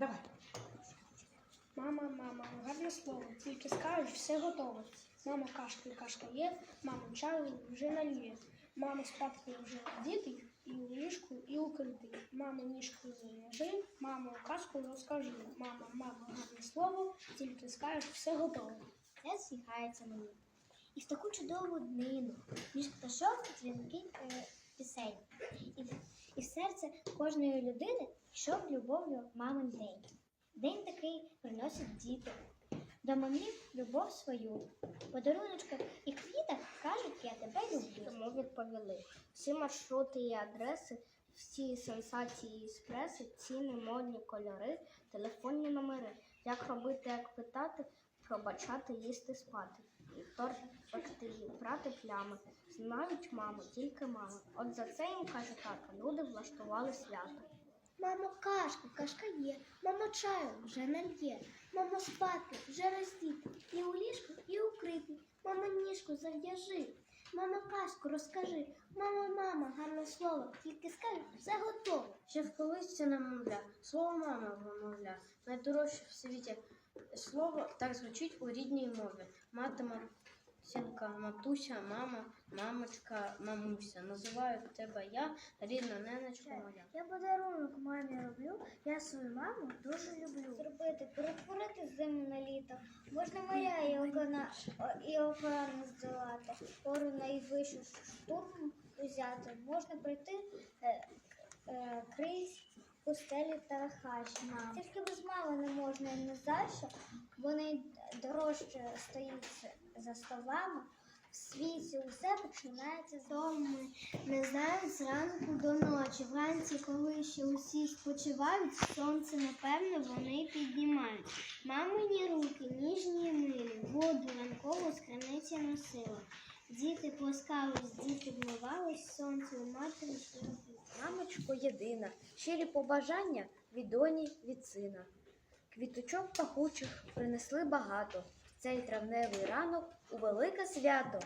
Давай. Мама, мама, гарне слово, тільки скажеш, все готово. Мама кашка, кашка є, мама чаю вже наліє. Мама спадки вже діти, і у ліжку, і укритий. Мама ніжку зав'яжи, мама казку розкажи. Мама, мама, гарне слово, тільки скажеш, все готово. не зігається мені. І в таку чудову днину між пташок дзвінки е, пісень. І, і серце кожної людини йшов любов'ю мамин день. День такий приносять діти. До мамів любов свою. Подаруночка і квітах кажуть, я тебе люблю. Тому відповіли. Всі маршрути і адреси, всі сенсації з преси, ціни, модні кольори, телефонні номери. Як робити, як питати, пробачати, їсти, спати. І торт пекти, прати плями. Знають маму, тільки мами. От за це їм каже тата, люди влаштували свято. Мамо, кашка, кашка є, мамо чаю вже нальє, мамо спати вже роздіти, і у ліжку, і укрити, мамо ніжку зав'яжи, мамо казку розкажи, Мама, мама, гарне слово, тільки скажи, все готово. Ще в нам немовля, слово мама вимовля, найдорожче в світі слово так звучить у рідній мові. Мати, матінка, матуся, мама, мамочка, мамуся. Називаю тебе я, рідна ненечка моя. Я подарунок мамі роблю, я свою маму дуже люблю. Зробити, перетворити зиму на літо. Можна моря і океана, і океани здолати, пору найвищу штурм узяти. Можна пройти е, е, крізь пустелі та хащі. Тільки без мами не можна і не за що, бо найдорожче стоїть за столами. В світі усе починається з дому. Не знають зранку до ночі. Вранці, коли ще усі спочивають, сонце, напевне, вони піднімають. Мамині руки, ніжні милі, воду ранкову з криниці носила. Діти плескались, діти вмивались, сонце у матері робили. Мамочко єдина, щирі побажання від доні, від сина. Квіточок пахучих принесли багато. Цей травневий ранок у велике свято.